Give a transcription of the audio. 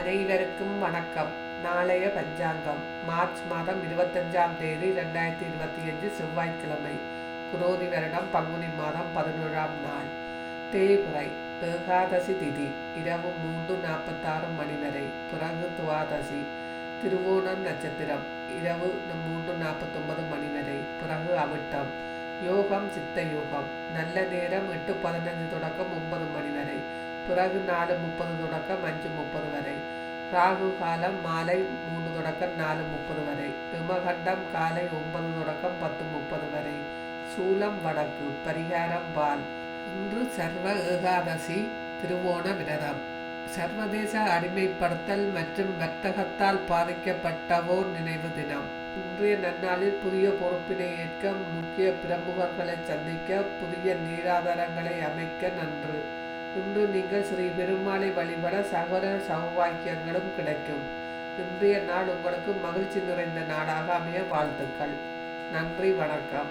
அனைவருக்கும் வணக்கம். நாளைய பஞ்சாங்கம். மார்ச் மாதம் இருபத்தஞ்சாம் தேதி ரெண்டாயிரத்தி இருபத்தி அஞ்சு செவ்வாய்க்கிழமை. குரோதி வருடம் பங்குனி மாதம் பதினோராம் நாள். தேய்பிறை ஏகாதசி திதி இரவு மூன்று நாற்பத்தாறு மணி வரை. பிறகு துவாதசி திருவோணம் நட்சத்திரம் இரவு மூன்று நாற்பத்தொன்பது மணி வரை. பிறகு அவிட்டம். யோகம் சித்த யோகம். நல்ல நேரம் எட்டு பதினஞ்சு தொடக்கம் ஒன்பது மணி வரை. பிறகு நாலு முப்பது தொடக்கம் அஞ்சு ராகு காலம் மாலை மூணு தொடக்கம் நாலு முப்பது வரை. இமகண்டம் காலை ஒன்பது தொடக்கம் பத்து முப்பது வரை. சூலம் வடக்கு பரிகாரம் பால். இன்று சர்வ ஏகாதசி திருவோண விரதம். சர்வதேச அடிமைப்படுத்தல் மற்றும் வர்த்தகத்தால் பாதிக்கப்பட்டவோர் நினைவு தினம். இன்றைய நன்னாளில் புதிய பொறுப்பினை ஏற்க முக்கிய பிரமுகர்களை சந்திக்க புதிய நீராதாரங்களை அமைக்க நன்று. இன்று நீங்கள் ஸ்ரீ பெருமாளை வழிபட சகல சௌபாக்கியங்களும் கிடைக்கும். இன்றைய நாள் உங்களுக்கு மகிழ்ச்சி நிறைந்த நாளாக அமைய வாழ்த்துக்கள். நன்றி வணக்கம்.